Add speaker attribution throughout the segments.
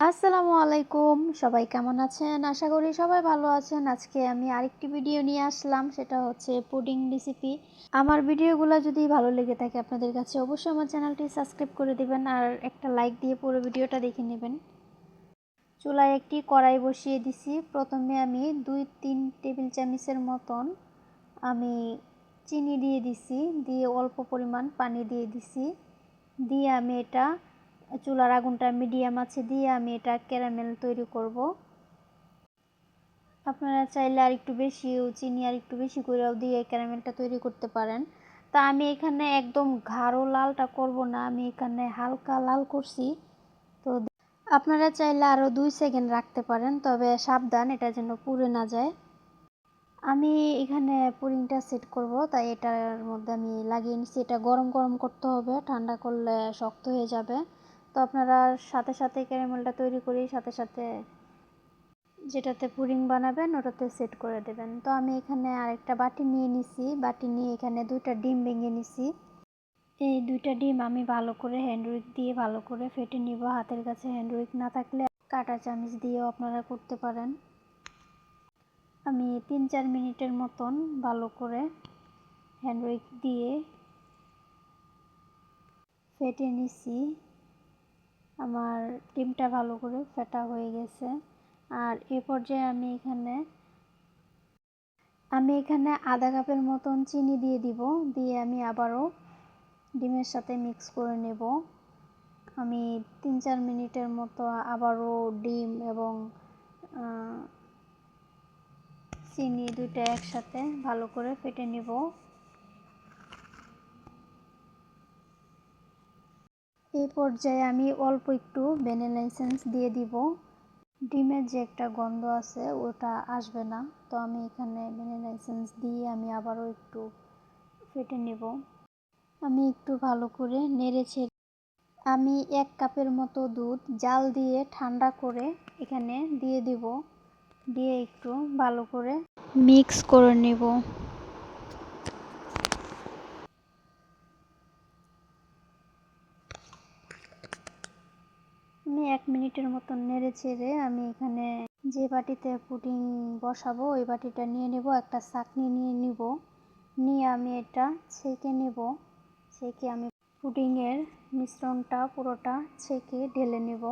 Speaker 1: আসসালামু আলাইকুম। সবাই কেমন আছেন? আশা করি সবাই ভালো আছেন। আজকে আমি আরেকটি ভিডিও নিয়ে আসলাম, সেটা হচ্ছে পুডিং রেসিপি আমার ভিডিওগুলো যদি ভালো লেগে থাকে, আপনাদের কাছে অবশ্যই আমার চ্যানেলটি সাবস্ক্রাইব করে দিবেন আর একটা লাইক দিয়ে পুরো ভিডিওটা দেখে নেবেন। চুলায় একটি কড়াই বসিয়ে দিছি। প্রথমে আমি দুই তিন টেবিল চামচের মতন আমি চিনি দিয়ে দিছি। দিয়ে অল্প পরিমাণ পানি দিয়ে দিছি। দিয়ে আমি এটা চুলার আগুনটা মিডিয়াম আছে দিয়ে আমি এটা ক্যারামেল তৈরি করব। আপনারা চাইলে আর একটু বেশিও চিনি আর একটু বেশি করেও দিয়ে ক্যারামেলটা তৈরি করতে পারেন। তা আমি এখানে একদম গাঢ় লালটা করব না, আমি এখানে হালকা লাল করছি। তো আপনারা চাইলে আরও দুই সেকেন্ড রাখতে পারেন, তবে সাবধান, এটা যেন পুড়ে না যায়। আমি এখানে পুরিংটা সেট করব, তাই এটার মধ্যে আমি লাগিয়ে নিচ্ছি। এটা গরম গরম করতে হবে, ঠান্ডা করলে শক্ত হয়ে যাবে। তো আপনারা সাথে সাথে ক্যারামেলটা তৈরি করি সাথে সাথে যেটাতে পুডিং বানাবেন, ওটাতে সেট করে দেবেন। তো আমি এখানে আরেকটা বাটি নিয়ে নিছি। বাটি নিয়ে এখানে দুইটা ডিম ভেঙে নিছি। এই দুইটা ডিম আমি ভালো করে হ্যান্ডউইক দিয়ে ভালো করে ফেটে নিব। হাতের কাছে হ্যান্ডউইক না থাকলে কাটা চামচ দিয়েও আপনারা করতে পারেন। আমি তিন চার মিনিটের মতন ভালো করে হ্যান্ডউইক দিয়ে ফেটে নিছি। আমার ডিমটা ভালো করে ফেটা হয়ে গেছে। আর এ পর্যায়ে আমি এখানে আমি এখানে আধা কাপের মতন চিনি দিয়ে দিব, দিয়ে আমি আবারও ডিমের সাথে মিক্স করে নেব। আমি তিন চার মিনিটের মতো আবারও ডিম এবং চিনি দুইটা একসাথে ভালো করে ফেটে নেব। এই পর্যায়ে আমি অল্প একটু ভ্যানিলা এসেন্স দিয়ে দিব। ডিমের যে একটা গন্ধ আছে, ওটা আসবে না। তো আমি এখানে ভ্যানিলা এসেন্স দিয়ে আমি আবারও একটু ফেটে নেব। আমি একটু ভালো করে নেড়েছে আমি এক কাপের মতো দুধ জাল দিয়ে ঠান্ডা করে এখানে দিয়ে দিব। দিয়ে একটু ভালো করে মিক্স করে নেব। আমি এক মিনিটের মতন নেড়ে চেড়ে আমি এখানে যে বাটিতে পুডিং বসাবো, ওই বাটিটা নিয়ে নেব, একটা চাকনি নিয়ে নিব। নিয়ে আমি এটা ছেঁকে নেব। ছেঁকে আমি পুডিংয়ের মিশ্রণটা পুরোটা ছেঁকে ঢেলে নেব।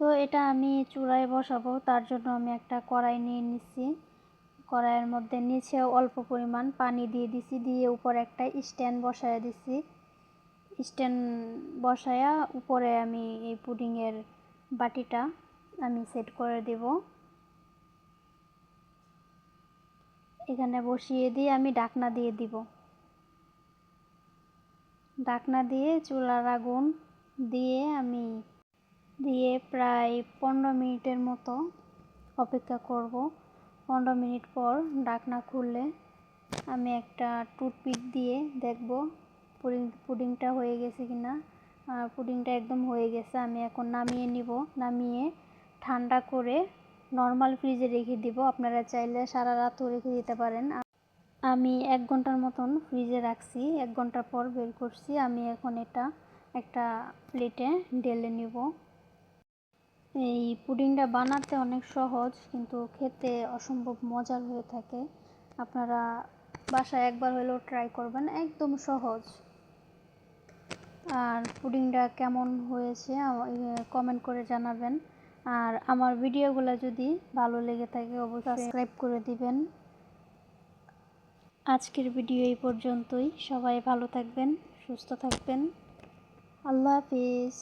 Speaker 1: তো এটা আমি চূড়ায় বসাবো, তার জন্য আমি একটা কড়াই নিয়ে নিচ্ছি। কড়াইয়ের মধ্যে নিচে অল্প পরিমাণ পানি দিয়ে দিছি দিয়ে উপর একটা স্ট্যান্ড বসায় দিছি স্ট্যান্ড বসায়া উপরে আমি এই পুডিংয়ের বাটিটা আমি সেট করে দেব। এখানে বসিয়ে দিয়ে আমি ডাকনা দিয়ে দিব। ডাকনা দিয়ে চুলার আগুন দিয়ে আমি, দিয়ে প্রায় পনেরো মিনিটের মতো অপেক্ষা করব। পনেরো মিনিট পর ডাকনা খুললে আমি একটা টুথপিক দিয়ে দেখব পুডিং, পুডিংটা হয়ে গেছে কি না? পুডিংটা একদম হয়ে গেছে, আমি এখন নামিয়ে নিব। নামিয়ে ঠান্ডা করে নর্মাল ফ্রিজে রেখে দিব। আপনারা চাইলে সারা রাতও রেখে দিতে পারেন। আমি এক ঘণ্টার মতন ফ্রিজে রাখছি। এক ঘণ্টা পর বের করছি। আমি এখন এটা একটা প্লেটে ঢেলে নিব। এই পুডিংটা বানাতে অনেক সহজ, কিন্তু খেতে অসম্ভব মজার হয়ে থাকে। আপনারা বাসায় একবার হলেও ট্রাই করবেন। একদম সহজ। আর পুডিংটা কেমন হয়েছে কমেন্ট করে জানাবেন। আর আমার ভিডিওগুলো যদি ভালো লেগে থাকে, অবশ্যই সাবস্ক্রাইব করে দিবেন। আজকের ভিডিও এই পর্যন্তই। সবাই ভালো থাকবেন, সুস্থ থাকবেন। আল্লাহ হাফিজ।